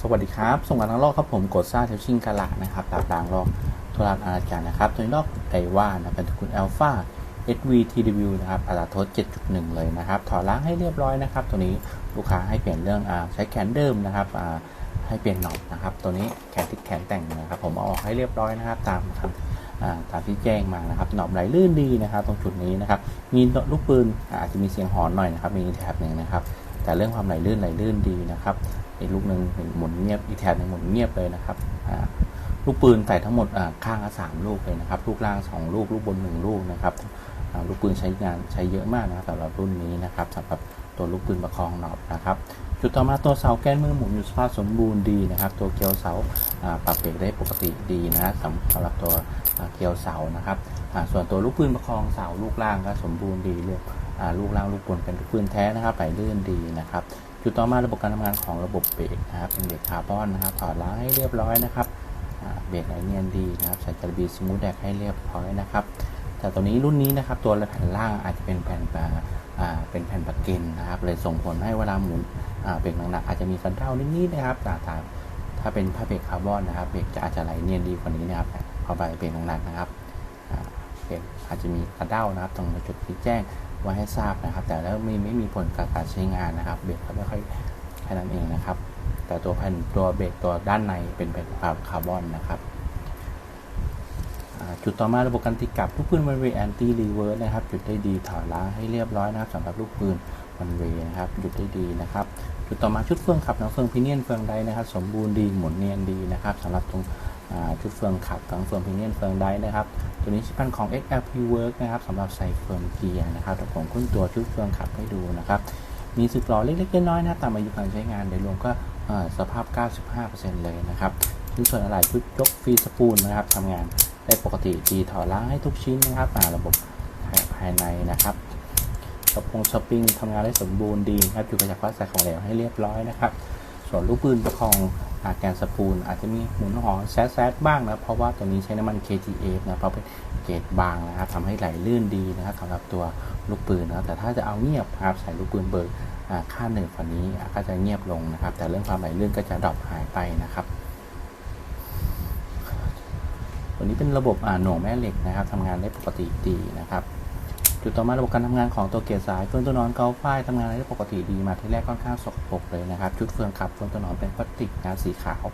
สวัสดีครับ ส่งกันทั้งรอบครับผมกดซ่าเทลชิงกาลานะครับตามรางรอบทุรานอาจารย์นะครับ ตัวนี้รอบไดว่านะเป็นตระกูลอัลฟา SVTW นะครับอัตราโทษ 7.1 เลยนะครับ ถอดล้างให้เรียบร้อยนะครับ ตัวนี้ลูกค้าให้เปลี่ยนเรื่องอใช้แขนเดิมนะครับให้เปลี่ยนหนอบนะครับ ตัวนี้แขนติดแขนแต่งนะครับ ผมเอาออกให้เรียบร้อยนะครับ ตามคำตามที่แจ้งมานะครับ หนอบไหลลื่นดีนะครับ ตรงจุดนี้นะครับ มีลูกปืนอาจจะมีเสียงหอนหน่อยนะครับ มีแถบหนึ่งนะครับ แต่เรื่องความไหลลื่นไหลลื่นดีนะครับอีกลูกหนึ่งเห็นหมุนเงียบอีกแถบหนึ่งหมุนเงียบเลยนะครับลูกปืนใส่ทั้งหมดข้างละสามลูกเลยนะครับลูกล่างสองลูกลูกบนหนึ่งลูกนะครับลูกปืนใช้งานใช้เยอะมากนะครับสำหรับรุ่นนี้นะครับสำหรับตัวลูกปืนประคองหนอบนะครับจุดต่อมาตัวเสาแกนมือหมุนอยู่สภาพสมบูรณ์ดีนะครับ ตัวเกลียวเสาปรับเบรกได้ปกติดีนะสำหรับตัวเกลียวเสานะครับส่วนตัวลูกปืนประคองเสาลูกล่างก็สมบูรณ์ดีเลยอ่า ลูกล่างลูกบนเป็นลูกปืนแท้นะครับไหลลื่นดีนะครับ จุดต่อมาระบบการทำงานของระบบเบรกนะครับเป็นเบรกคาร์บอนนะครับถอดล้างให้เรียบร้อยนะครับเบรกไหลเนียนดีนะครับใส่จาระบีสมูทแดกให้เรียบร้อยนะครับ แต่ตัวนี้รุ่นนี้นะครับตัวแผ่นล่างอาจจะเป็นแผ่นเป็นแผ่นประกันนะครับ เลยส่งผลให้เวลาหมุนเบรกหนักๆอาจจะมีสันเท่านิดๆนะครับแต่ถ้าถ้าเป็นผ้าเบรกคาร์บอนนะครับเบรกจะอาจจะไหลเนียนดีกว่านี้นะครับพอไปเบรกหนักๆนะครับเบรกอาจจะมีกระเด้านะครับตรงจุดที่แจ้ง ไว้ให้ทราบนะครับ แต่แล้วไม่ไม่มีผลกับการใช้งานนะครับ เบรกก็ไม่ค่อยแค่นั้นเองนะครับ แต่ตัวแผ่นตัวเบรกตัวด้านในเป็นเป็นคาร์บอนนะครับจุดต่อมาระบบการติดกลับลูกปืนวันเวแอนตี้รีเวิร์สนะครับหยุดได้ดีถอดล้างให้เรียบร้อยนะครับสำหรับลูกปืนวันเวนะครับหยุดได้ดีนะครับ จุดต่อมาชุดเฟืองขับนังเฟืองพิเนียนเฟืองใดนะครับ สมบูรณ์ดีหมุนเนียนดีนะครับสำหรับตรง ชุดเฟืองขับทั้งเฟืองพิเนียนเฟืองใดนะครับ ตัวนี้เป็นของ XLP Work นะครับสำหรับใส่เฟืองเกียร์นะครับเดี๋ยวผมขึ้นตัวชุดเฟืองขับให้ดูนะครับ มีสึกหล่อเล็กๆน้อยๆนะตามอายุการใช้งานโดยรวมก็สภาพ 95%เลยนะครับชิ้นส่วนอะไรชุดยกฟรีสปูลนะครับทำงานได้ปกติดีถอดล้างให้ทุกชิ้นนะครับอ่าระบบภายในนะครับสปงสปริงทำงานได้สมบูรณ์ดีครับอยู่กับจักวาลใส่ของเหลวให้เรียบร้อยนะครับ ส่วนลูกปืนประคองแกนสปูลอาจจะมีหมุนหอแซดแซดบ้างนะเพราะว่าตัวนี้ใช้น้ำมัน KTF นะเพราะเป็นเกรดบางนะครับทำให้ไหลลื่นดีนะครับสำหรับตัวลูกปืนนะแต่ถ้าจะเอาเงียบนะครับใส่ลูกปืนเบอร์อ่าค่าหนึ่งกว่านี้ก็จะเงียบลงนะครับ แต่เรื่องความไหลลื่นก็จะดรอปหายไปนะครับตัวนี้เป็นระบบหน่วงแม่เหล็กนะครับทำงานได้ปกติดีนะครับ จุดต่อมาระบบการทำงานของตัวเกียร์สายเฟืองตัวนอนเกาฝ้ายทำงานได้ปกติดีมาที่แรกค่อนข้างสกปรกเลยนะครับ ชุดเฟืองขับเฟืองตัวนอนเป็นพลาสติกนะสีขาว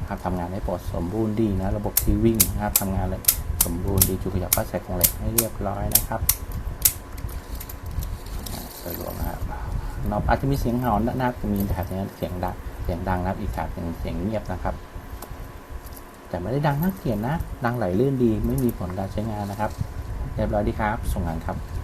นะครับทำงานได้ปกสมบูรณ์ดีนะระบบที่วิ่งนะครับทำงานเลยสมบูรณ์ดีจุดขยับก็ใส่ของเหล็กให้เรียบร้อยนะครับอ่าโดยรวมนะครับนอบอาจจะมีเสียงเห่านะครับจะมีแถบนี้เสียงดังเสียงดังนะครับอีกแถบหนึ่งเสียงเงียบนะครับ แต่ไม่ได้ดังน่าเกลียดนะ ดังไหลลื่นดีไม่มีผลการใช้งานนะครับเรียบร้อยดีครับ ส่งงานครับ